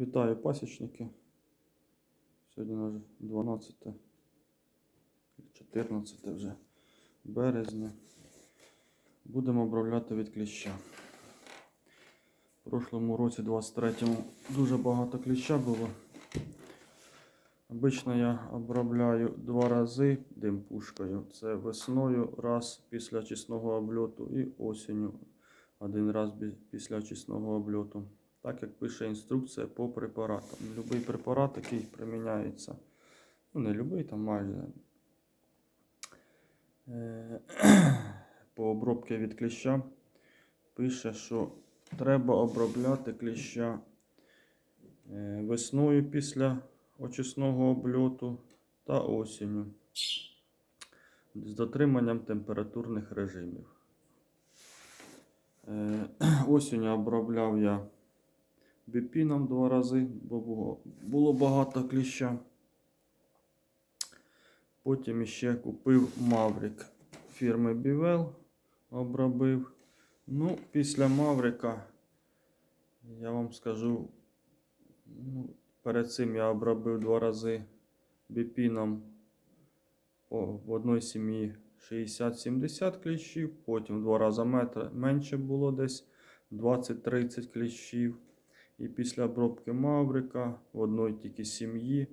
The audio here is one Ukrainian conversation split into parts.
Вітаю пасічники. Сьогодні у нас 12, 14 вже березня. Будемо обробляти від кліща. В прошлому році, 23-му, дуже багато кліща було. Обично я обробляю два рази димпушкою. Це весною раз після чесного обльоту і осінню один раз після очисного обльоту. Так як пише інструкція по препаратам. Любий препарат, який приміняється, ну не любий, там майже е, по обробці від кліща, пише, що треба обробляти кліща е, весною після очисного обльоту та осінню з дотриманням температурних режимів. Е, Осінню обробляв я біпіном два рази, бо було, було багато кліща. Потім ще купив Маврик фірми Бівел, обробив. Ну, після Маврика, я вам скажу, ну, перед цим я обробив два рази біпіном по, в одній сім'ї 60-70 кліщів, потім два рази метр менше було десь 20-30 кліщів. І після обробки Маврика в одній тільки сім'ї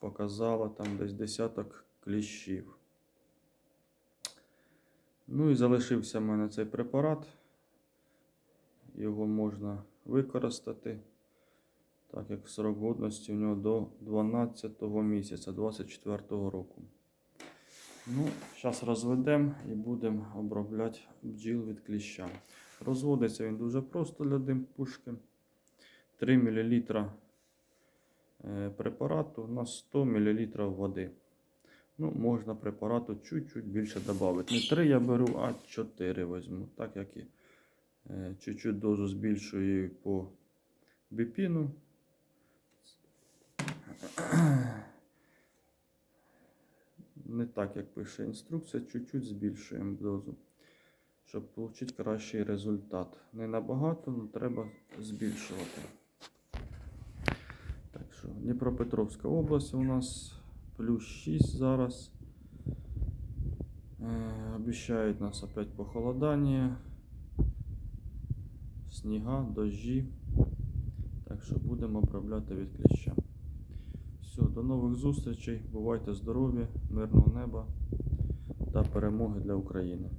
показала там десь десяток кліщів. Ну і залишився в мене цей препарат. Його можна використати, так як срок годності у нього до 12 місяця 24 року. Ну, зараз розведемо і будемо обробляти бджіл від кліща. Розводиться він дуже просто для димпушки. 3 мл е, препарату на 100 мл води. Ну, можна препарату чуть-чуть більше додати. Не 3 я беру, а 4 візьму. Так як і е, чуть-чуть дозу збільшую по біпіну. Не так, як пише інструкція, чуть-чуть збільшуємо дозу, щоб отримати кращий результат. Не набагато, але треба збільшувати. Що, Дніпропетровська область у нас плюс 6 зараз. Е, обіцяють нас опять похолодання, сніга, дощі. Так що будемо обробляти від кліща. Все, до нових зустрічей. Бувайте здорові, мирного неба та перемоги для України.